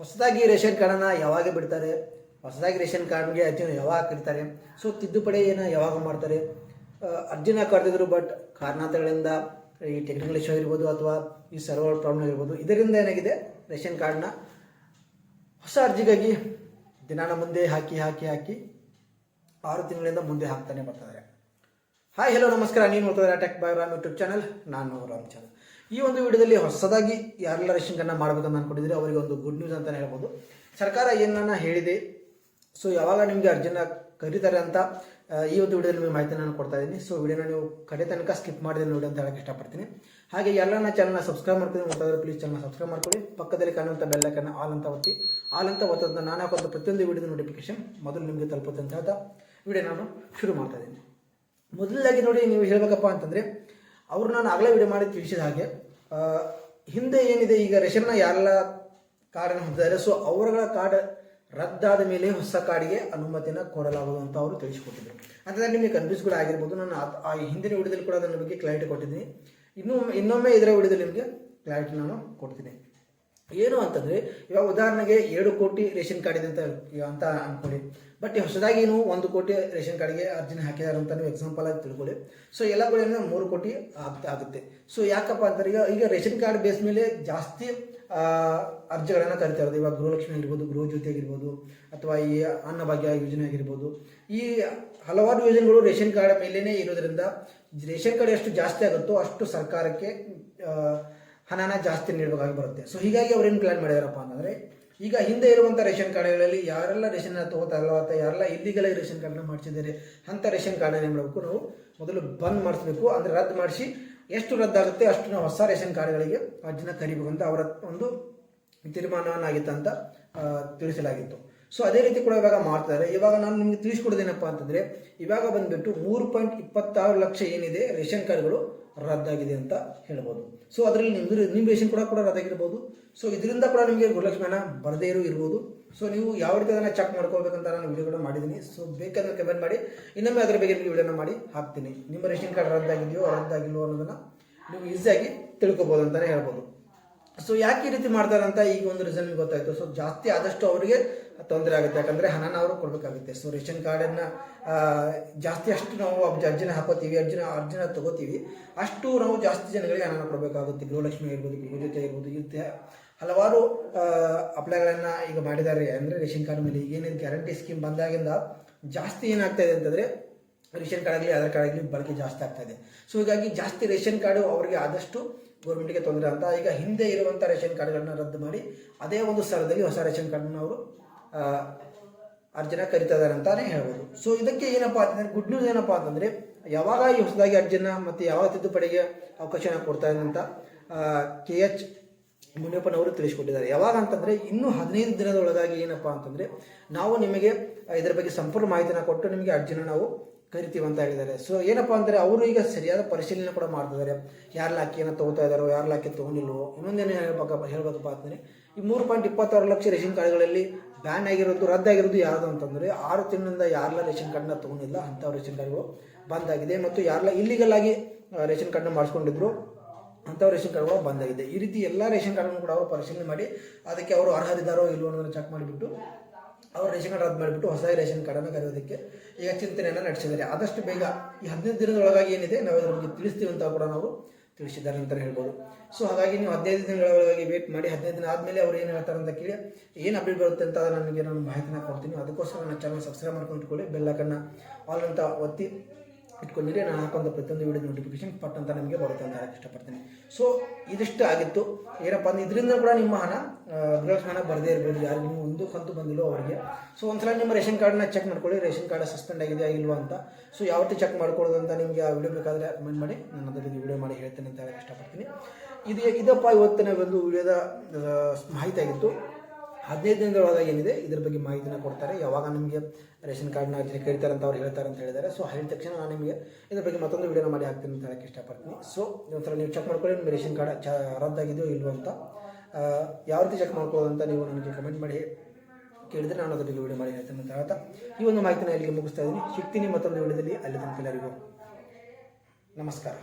ಹೊಸದಾಗಿ ರೇಷನ್ ಕಾರ್ಡನ್ನು ಯಾವಾಗ ಬಿಡ್ತಾರೆ? ಹೊಸದಾಗಿ ರೇಷನ್ ಕಾರ್ಡ್ಗೆ ಅರ್ಜಿನ ಯಾವಾಗ ಹಾಕಿರ್ತಾರೆ? ಸೊ ತಿದ್ದುಪಡಿಯನ್ನು ಯಾವಾಗ ಮಾಡ್ತಾರೆ? ಅರ್ಜಿನ ಕರೆದಿದ್ರು ಬಟ್ ಕಾರಣಾಂತರಗಳಿಂದ ಈ ಟೆಕ್ನಿಕಲ್ ಇಶ್ಯೂ ಆಗಿರ್ಬೋದು ಅಥವಾ ಈ ಸರ್ವರ್ ಪ್ರಾಬ್ಲಮ್ ಆಗಿರ್ಬೋದು, ಇದರಿಂದ ಏನಾಗಿದೆ? ರೇಷನ್ ಕಾರ್ಡ್ನ ಹೊಸ ಅರ್ಜಿಗಾಗಿ ದಿನಾನ ಮುಂದೆ ಹಾಕಿ ಹಾಕಿ ಹಾಕಿ ಆರು ತಿಂಗಳಿಂದ ಮುಂದೆ ಹಾಕ್ತಾನೆ ಬರ್ತಾರೆ ಹಾಯ್ ಹಲೋ ನಮಸ್ಕಾರ. ನೀವು ನೋಡ್ತಾ ಟೆಕ್ ಬಾಯ್ ಯೂಟ್ಯೂಬ್ ಚಾನಲ್ ನಾನು ರಾಮ್ ಚಾನಲ್ ಈ ಒಂದು ವಿಡಿಯೋದಲ್ಲಿ ಹೊಸದಾಗಿ ಯಾರೆಲ್ಲ ರೇಷನ್ ಕಾರ್ಡ್ನ ಮಾಡಬೇಕಂತ ಅಂದ್ಕೊಂಡಿದ್ರೆ ಅವರಿಗೆ ಒಂದು ಗುಡ್ ನ್ಯೂಸ್ ಅಂತಲೇ ಹೇಳ್ಬೋದು. ಸರ್ಕಾರ ಏನನ್ನ ಹೇಳಿದೆ ಸೊ ಯಾವಾಗ ನಿಮಗೆ ಅರ್ಜಿನ ಕರೀತಾರೆ ಅಂತ ಈ ಒಂದು ವಿಡಿಯೋದಲ್ಲಿ ನಿಮಗೆ ಮಾಹಿತಿ ನಾನು ಕೊಡ್ತಾ ಇದ್ದೀನಿ. ಸೊ ವಿಡಿಯೋನ ನೀವು ಕಡೆ ತನಕ ಸ್ಕಿಪ್ ಮಾಡಿದ್ರೆ ನೋಡಿ ಅಂತ ಹೇಳಕ್ಕೆ ಇಷ್ಟಪಡ್ತೀನಿ. ಹಾಗೆ ಎಲ್ಲ ನನ್ನ ಚಾನಲ್ನ ಸಬ್ಸ್ಕ್ರೈಬ್ ಮಾಡ್ಕೊಂಡು ಮತ್ತಾದ್ರೂ ಇದ್ರೆ ಪ್ಲೀಸ್ ಚಾನಲ್ ಸಬ್ಸ್ಕ್ರೈಬ್ ಮಾಡ್ಕೊಳ್ಳಿ. ಪಕ್ಕದಲ್ಲಿ ಕಾಣುವಂಥ ಬೆಲ್ಲೈಕನ್ನ ಆಲ್ ಅಂತ ಒತ್ತಿ. ಆಲ್ ಅಂತ ಒತ್ತೋದನ್ನ ನಾನು ಹಾಕುವಂಥ ಪ್ರತಿಯೊಂದು ವಿಡಿಯೋದ ನೋಟಿಫಿಕೇಶನ್ ಮೊದಲು ನಿಮಗೆ ತಲುಪುತ್ತೆ ಅಂತ ಹೇಳ್ತಾ ವಿಡಿಯೋ ನಾನು ಶುರು ಮಾಡ್ತಾ ಇದ್ದೀನಿ. ಮೊದಲಾಗಿ ನೋಡಿ ನೀವು ಹೇಳಬೇಕಪ್ಪ ಅಂತಂದರೆ ಅವರು ನಾನು ಆಗಲೇ ವಿಡಿಯೋ ಮಾಡಿ ತಿಳಿಸಿದ ಹಾಗೆ ಹಿಂದೆ ಏನಿದೆ ಈಗ ರೇಷನ್ನ ಯಾರೆಲ್ಲ ಕಾರ್ಡನ್ನು ಹೊಂದಿದ್ದಾರೆ. ಸೊ ಅವರುಗಳ ಕಾರ್ಡ್ ರದ್ದಾದ ಮೇಲೆ ಹೊಸ ಕಾರ್ಡ್ಗೆ ಅನುಮತಿನ ಕೊಡಲಾಗುವುದು ಅಂತ ಅವರು ತಿಳಿಸಿಕೊಟ್ಟಿದ್ರು. ಅಂತಂದರೆ ನಿಮಗೆ ಕನ್ಫ್ಯೂಸ್ ಕೂಡ ಆಗಿರ್ಬೋದು. ನಾನು ಆ ಹಿಂದಿನ ವಿಡಿಯೋದಲ್ಲಿ ಕೂಡ ಅದರ ಬಗ್ಗೆ ಕ್ಲಾರಿಟಿ ಕೊಟ್ಟಿದ್ದೀನಿ. ಇನ್ನೂ ಇನ್ನೊಮ್ಮೆ ಇದರ ವಿಡಿಯೋದಲ್ಲಿ ನಿಮಗೆ ಕ್ಲಾರಿಟಿ ನಾನು ಕೊಡ್ತೀನಿ. ಏನು ಅಂತಂದ್ರೆ, ಇವಾಗ ಉದಾಹರಣೆಗೆ ಎರಡು ಕೋಟಿ ರೇಷನ್ ಕಾರ್ಡ್ ಇದೆ ಅಂತ ಅಂತ ಅನ್ಕೊಳ್ಳಿ. ಬಟ್ ಹೊಸದಾಗಿ ಏನು ಒಂದು ಕೋಟಿ ರೇಷನ್ ಕಾರ್ಡ್ಗೆ ಅರ್ಜಿನ ಹಾಕಿದಾರೆ ಅಂತ ನೀವು ಎಕ್ಸಾಂಪಲ್ ಆಗಿ ತಿಳ್ಕೊಳ್ಳಿ. ಸೊ ಎಲ್ಲ ಕೂಡ ಮೂರು ಕೋಟಿ ಆಗ್ತಾ ಆಗುತ್ತೆ. ಸೊ ಯಾಕಪ್ಪ ಅಂತಾರೆ, ಈಗ ಈಗ ರೇಷನ್ ಕಾರ್ಡ್ ಬೇಸ್ ಮೇಲೆ ಜಾಸ್ತಿ ಅರ್ಜಿಗಳನ್ನು ಕರಿತಾ ಇರೋದು. ಇವಾಗ ಗೃಹಲಕ್ಷ್ಮಿ ಆಗಿರ್ಬೋದು, ಗೃಹ ಜ್ಯೋತಿ ಆಗಿರ್ಬೋದು, ಅಥವಾ ಈ ಅನ್ನಭಾಗ್ಯ ಯೋಜನೆ ಆಗಿರ್ಬೋದು. ಈ ಹಲವಾರು ಯೋಜನೆಗಳು ರೇಷನ್ ಕಾರ್ಡ್ ಮೇಲೇ ಇರೋದ್ರಿಂದ ರೇಷನ್ ಕಾರ್ಡ್ ಎಷ್ಟು ಜಾಸ್ತಿ ಆಗುತ್ತೋ ಅಷ್ಟು ಸರ್ಕಾರಕ್ಕೆ ಹಣನ ಜಾಸ್ತಿ ನೀಡಬೇಕಾಗಿ ಬರುತ್ತೆ. ಸೊ ಹೀಗಾಗಿ ಅವ್ರು ಏನು ಪ್ಲಾನ್ ಮಾಡಿದಾರಪ್ಪ ಅಂತಂದ್ರೆ, ಈಗ ಹಿಂದೆ ಇರುವಂಥ ರೇಷನ್ ಕಾರ್ಡ್ಗಳಲ್ಲಿ ಯಾರೆಲ್ಲ ರೇಷನ್ ತಗೋತಾ ಇಲ್ಲ ಅಥವಾ ಯಾರೆಲ್ಲ ಇಲ್ಲಿಗೆಲ್ಲ ರೇಷನ್ ಕಾರ್ಡ್ನ ಮಾಡಿಸಿದ್ದಾರೆ ಅಂಥ ರೇಷನ್ ಕಾರ್ಡ್ನ ಏನು ಮಾಡಬೇಕು ನಾವು ಮೊದಲು ಬಂದ್ ಮಾಡಿಸ್ಬೇಕು. ಅಂದರೆ ರದ್ದು ಮಾಡಿಸಿ ಎಷ್ಟು ರದ್ದಾಗುತ್ತೆ ಅಷ್ಟು ನಾವು ಹೊಸ ರೇಷನ್ ಕಾರ್ಡ್ಗಳಿಗೆ ಅರ್ಜಿನ ಕರಿಬೇಕು ಅಂತ ಅವರ ಒಂದು ತೀರ್ಮಾನವನ್ನಾಗಿತ್ತು ಅಂತ ತಿಳಿಸಲಾಗಿತ್ತು. ಸೊ ಅದೇ ರೀತಿ ಕೂಡ ಇವಾಗ ಮಾಡ್ತಾರೆ. ಇವಾಗ ನಾನು ನಿಮಗೆ ತಿಳಿಸ್ಕೊಡೋದೇನಪ್ಪ ಅಂತಂದರೆ, ಇವಾಗ ಬಂದ್ಬಿಟ್ಟು ಮೂರು ಪಾಯಿಂಟ್ ಇಪ್ಪತ್ತಾರು ಲಕ್ಷ ಏನಿದೆ ರೇಷನ್ ಕಾರ್ಡ್ಗಳು ರದ್ದಾಗಿದೆ ಅಂತ ಹೇಳ್ಬೋದು. ಸೊ ಅದರಲ್ಲಿ ನಿಮ್ದು ನಿಮ್ಮ ರೇಷನ್ ಕೂಡ ಕೂಡ ರದ್ದಾಗಿರ್ಬೋದು. ಸೊ ಇದರಿಂದ ಕೂಡ ನಿಮಗೆ ಗುರುಲಕ್ಷ್ಮಿ ಬರದೇ ಇರೋ ಇರ್ಬೋದು. ಸೊ ನೀವು ಯಾವ ರೀತಿ ಅದನ್ನು ಚೆಕ್ ಮಾಡ್ಕೋಬೇಕಂತ ನಾನು ವಿಡಿಯೋ ಕೂಡ ಮಾಡಿದ್ದೀನಿ. ಸೊ ಬೇಕಾದ್ರೆ ಕಮೆಂಟ್ ಮಾಡಿ. ಇನ್ನೊಮ್ಮೆ ಅದರ ಬಗ್ಗೆ ನಿಮಗೆ ವಿಡಿಯೋನ ಮಾಡಿ ಹಾಕ್ತೀನಿ. ನಿಮ್ಮ ರೇಷನ್ ಕಾರ್ಡ್ ರದ್ದಾಗಿದೆಯೋ, ರದ್ದಾಗಿಲ್ವೋ ಅನ್ನೋದನ್ನು ನೀವು ಈಸಿಯಾಗಿ ತಿಳ್ಕೊಬೋದು ಅಂತಲೇ ಹೇಳ್ಬೋದು. ಸೊ ಯಾಕೆ ಈ ರೀತಿ ಮಾಡ್ತಾರೆ ಅಂತ ಈಗ ಒಂದು ರೀಸನ್ ಗೊತ್ತಾಯ್ತು. ಸೊ ಜಾಸ್ತಿ ಆದಷ್ಟು ಅವರಿಗೆ ತೊಂದರೆ ಆಗುತ್ತೆ. ಯಾಕಂದ್ರೆ ಹಣನ ಅವರು ಕೊಡಬೇಕಾಗುತ್ತೆ. ಸೊ ರೇಷನ್ ಕಾರ್ಡನ್ನು ಜಾಸ್ತಿ ಅಷ್ಟು ನಾವು ಅರ್ಜಿ- ಅರ್ಜಿನ ಹಾಕೋತೀವಿ, ಅರ್ಜಿನ ಅರ್ಜಿನ ತಗೋತೀವಿ. ಅಷ್ಟು ನಾವು ಜಾಸ್ತಿ ಜನಗಳಿಗೆ ಹಣನ ಕೊಡಬೇಕಾಗುತ್ತೆ. ಗೃಹಲಕ್ಷ್ಮಿ ಇರ್ಬೋದು ಗೃಹಜ್ಯೋತಿ ಇರ್ಬೋದು ಇರುತ್ತೆ ಹಲವಾರು ಅಪ್ಲೈಗಳನ್ನ ಈಗ ಮಾಡಿದ್ದಾರೆ. ಅಂದ್ರೆ ರೇಷನ್ ಕಾರ್ಡ್ ಮೇಲೆ ಈಗ ಏನೇನು ಗ್ಯಾರಂಟಿ ಸ್ಕೀಮ್ ಬಂದಾಗಿಂದ ಜಾಸ್ತಿ ಏನಾಗ್ತಾ ಇದೆ ಅಂತಂದ್ರೆ ರೇಷನ್ ಕಾರ್ಡ್ ಆಗಲಿ, ಆಧಾರ್ ಕಾರ್ಡ್ ಆಗಲಿ ಬಳಕೆ ಜಾಸ್ತಿ ಆಗ್ತಾ ಇದೆ. ಸೊ ಹೀಗಾಗಿ ಜಾಸ್ತಿ ರೇಷನ್ ಕಾರ್ಡು ಅವರಿಗೆ ಆದಷ್ಟು ಗೌರ್ಮೆಂಟ್ಗೆ ತೊಂದರೆ ಅಂತ. ಈಗ ಹಿಂದೆ ಇರುವಂಥ ರೇಷನ್ ಕಾರ್ಡ್ಗಳನ್ನ ರದ್ದು ಮಾಡಿ ಅದೇ ಒಂದು ಸ್ಥಳದಲ್ಲಿ ಹೊಸ ರೇಷನ್ ಕಾರ್ಡನ್ನು ಅವರು ಅರ್ಜಿನ ಕರಿತಾ ಇದ್ದಾರೆ ಅಂತಲೇ ಹೇಳ್ಬೋದು. ಸೊ ಇದಕ್ಕೆ ಏನಪ್ಪಾ ಅಂತಂದರೆ ಗುಡ್ ನ್ಯೂಸ್ ಏನಪ್ಪ ಅಂತಂದರೆ, ಯಾವಾಗ ಈ ಹೊಸದಾಗಿ ಅರ್ಜಿನ ಮತ್ತು ಯಾವಾಗ ತಿದ್ದುಪಡಿಗೆ ಅವಕಾಶನ ಕೊಡ್ತಾ ಅಂತ ಕೆ ಎಚ್ ಮುನಿಯಪ್ಪನವರು ತಿಳಿಸ್ಕೊಟ್ಟಿದ್ದಾರೆ. ಯಾವಾಗ ಅಂತಂದರೆ, ಇನ್ನೂ ಹದಿನೈದು ದಿನದ ಒಳಗಾಗಿ ಏನಪ್ಪಾ ಅಂತಂದ್ರೆ, ನಾವು ನಿಮಗೆ ಇದರ ಬಗ್ಗೆ ಸಂಪೂರ್ಣ ಮಾಹಿತಿನ ಕೊಟ್ಟು ನಿಮಗೆ ಅರ್ಜಿನ ನಾವು ಕರಿತೀವಿ ಅಂತ ಹೇಳಿದ್ದಾರೆ ಸೊ ಏನಪ್ಪ ಅಂದರೆ ಅವರು ಈಗ ಸರಿಯಾದ ಪರಿಶೀಲನೆ ಕೂಡ ಮಾಡ್ತಿದ್ದಾರೆ. ಯಾರ ಲಾಕಿಯನ್ನು ತಗೋತಾ ಇದ್ದಾರೋ, ಯಾರ ಲಾಕಿ ತೊಗೊಂಡಿಲ್ವೋ ಇನ್ನೊಂದೇನು ಹೇಳ್ಬೇಕಪ್ಪ ಹೇಳ್ಬೇಕಪ್ಪ ಅಂದರೆ ಈ ಮೂರು ಪಾಯಿಂಟ್ ಇಪ್ಪತ್ತಾರು ಲಕ್ಷ ರೇಷನ್ ಕಾರ್ಡ್ಗಳಲ್ಲಿ ಬ್ಯಾನ್ ಆಗಿರೋದು, ರದ್ದಾಗಿರೋದು ಯಾರು ಅಂತಂದರೆ, ಆರು ತಿಂಗಳಿಂದ ಯಾರಲ್ಲ ರೇಷನ್ ಕಾರ್ಡ್ನ ತಗೊಂಡಿಲ್ಲ ಅಂಥ ರೇಷನ್ ಕಾರ್ಡ್ಗಳು ಬಂದಾಗಿದೆ ಮತ್ತು ಯಾರಲ್ಲ ಇಲ್ಲಿಗಲ್ ಆಗಿ ರೇಷನ್ ಕಾರ್ಡ್ನ ಮಾಡಿಸ್ಕೊಂಡಿದ್ರು ಅಂಥವು ರೇಷನ್ ಕಾರ್ಡ್ಗಳು ಬಂದಾಗಿದೆ. ಈ ರೀತಿ ಎಲ್ಲ ರೇಷನ್ ಕಾರ್ಡ್ಗಳನ್ನು ಕೂಡ ಅವರು ಪರಿಶೀಲನೆ ಮಾಡಿ, ಅದಕ್ಕೆ ಅವರು ಅರ್ಹರಿದ್ದಾರೋ ಇಲ್ಲವೋ ಅನ್ನೋದನ್ನು ಚೆಕ್ ಮಾಡಿಬಿಟ್ಟು ಅವರು ರೇಷನ್ ಕಾರ್ಡ್ ರದ್ದು ಮಾಡಿಬಿಟ್ಟು ಹೊಸ ರೇಷನ್ ಕಾರ್ಡನ್ನು ಕರೆಯೋದಕ್ಕೆ ಈಗ ಚಿಂತನೆಯನ್ನು ನಡೆಸಿದ್ದಾರೆ. ಆದಷ್ಟು ಬೇಗ ಈ ಹದಿನೈದು ದಿನದೊಳಗಾಗಿ ಏನಿದೆ ನಾವು ಅದ್ರ ತಿಳಿಸ್ತೀವಿ ಅಂತ ಕೂಡ ನಾವು ತಿಳಿಸಿದ್ದಾರೆ ಅಂತ ಹೇಳ್ಬೋದು. ಸೊ ಹಾಗಾಗಿ ನೀವು ಹದಿನೈದು ದಿನಗಳ ಒಳಗಾಗಿ ವೇಟ್ ಮಾಡಿ, ಹದಿನೈದು ದಿನ ಆದಮೇಲೆ ಅವ್ರು ಏನು ಹೇಳ್ತಾರೆ ಅಂತ ಕೇಳಿ, ಏನು ಅಪ್ಡೇಟ್ ಬರುತ್ತೆ ಅಂತ ನನಗೆ ನಾನು ಮಾಹಿತಿನ ಕೊಡ್ತೀನಿ. ಅದಕ್ಕೋಸ್ಕರ ನನ್ನ ಚಾನಲ್ ಸಬ್ಸ್ಕ್ರೈಬ್ ಮಾಡ್ಕೊಂಡು ಇಟ್ಕೊಳ್ಳಿ ಬೆಲ್ಲಕನ್ನು ಆಲ್ ಅಂತ ಒತ್ತಿ ಇಟ್ಕೊಂಡಿರಿ ನಾನು ಹಾಕೊಂಡ ಪ್ರತಿಯೊಂದು ವಿಡಿಯೋ ನೋಟಿಫಿಕೇಶನ್ ಪಟ್ ಅಂತ ನಿಮಗೆ ಬರುತ್ತೆ ಅಂತ ಹೇಳಕ್ಕೆ ಇಷ್ಟಪಡ್ತೀನಿ. ಸೊ ಇದಿಷ್ಟು ಆಗಿತ್ತು. ಏನಪ್ಪ ಅಂದ್ರೆ ಇದರಿಂದ ಕೂಡ ನಿಮ್ಮ ಹಣ ಗೃಹ ಹಣ ಬರದೇ ಇರ್ಬೋದು. ಯಾರು ನೀವು ಒಂದು ಕಂತು ಬಂದಿಲ್ಲೋ ಅವರಿಗೆ. ಸೊ ಒಂದ್ಸಲ ನಿಮ್ಮ ರೇಷನ್ ಕಾರ್ಡ್ನ ಚೆಕ್ ಮಾಡ್ಕೊಳ್ಳಿ. ರೇಷನ್ ಕಾರ್ಡ್ ಸಸ್ಪೆಂಡ್ ಆಗಿದೆಯಾ ಇಲ್ವಾ ಅಂತ. ಸೊ ಯಾವ ರೀತಿ ಚೆಕ್ ಮಾಡ್ಕೊಳ್ಳೋದು ಅಂತ ನಿಮಗೆ ಆ ವಿಡಿಯೋ ಬೇಕಾದರೆ ಕಮೆಂಟ್ ಮಾಡಿ. ನಾನು ಅದ್ರ ವಿಡಿಯೋ ಮಾಡಿ ಹೇಳ್ತೇನೆ ಅಂತ ಹೇಳಕ್ಕೆ ಇಷ್ಟಪಡ್ತೀನಿ. ಇದು ಇದಪ್ಪ ಇವತ್ತಿನ ಒಂದು ವಿಡಿಯೋದ ಮಾಹಿತಿ ಆಗಿತ್ತು. ಹದಿನೈದು ದಿನದೊಳಗಾಗಿ ಏನಿದೆ? ಇದ್ರ ಬಗ್ಗೆ ಮಾಹಿತಿನ ಕೊಡ್ತಾರೆ. ಯಾವಾಗ ನಿಮಗೆ ರೇಷನ್ ಕಾರ್ಡ್ನ ಅರ್ಜಿ ಕೇಳ್ತಾರೆ ಅಂತ ಅವ್ರು ಹೇಳ್ತಾರೆ ಅಂತ ಹೇಳಿದ್ದಾರೆ. ಸೊ ಹೇಳಿದ ತಕ್ಷಣ ನಾನು ನಿಮಗೆ ಇದ್ರ ಬಗ್ಗೆ ಮತ್ತೊಂದು ವಿಡಿಯೋನ ಮಾಡಿ ಹಾಕ್ತೀನಿ ಅಂತ ಹೇಳಕ್ಕೆ ಇಷ್ಟಪಡ್ತೀನಿ. ಸೊ ಒಂಥರ ನೀವು ಚೆಕ್ ಮಾಡ್ಕೊಳ್ಳಿ, ನಿಮ್ಮ ರೇಷನ್ ಕಾರ್ಡ್ ಚ ರದ್ದಾಗಿದೆಯೋ ಇಲ್ವೋ ಅಂತ. ಯಾವ ರೀತಿ ಚೆಕ್ ಮಾಡ್ಕೊಳ್ಳೋದು ಅಂತ ನೀವು ನನಗೆ ಕಮೆಂಟ್ ಮಾಡಿ ಕೇಳಿದರೆ ನಾನು ಅದ್ರ ಬಗ್ಗೆ ವಿಡಿಯೋ ಮಾಡಿ ಹೇಳ್ತೀನಿ ಅಂತ ಹೇಳ್ತಾ. ಈ ಒಂದು ಮಾಹಿತಿನ ಇಲ್ಲಿಗೆ ಮುಗಿಸ್ತಾ ಇದ್ದೀನಿ. ಸಿಗ್ತೀನಿ ಮತ್ತೊಂದು ವಿಡಿಯೋದಲ್ಲಿ ಅಲ್ಲಿ ತನಕ ಎಲ್ಲರಿಗೂ ನಮಸ್ಕಾರ.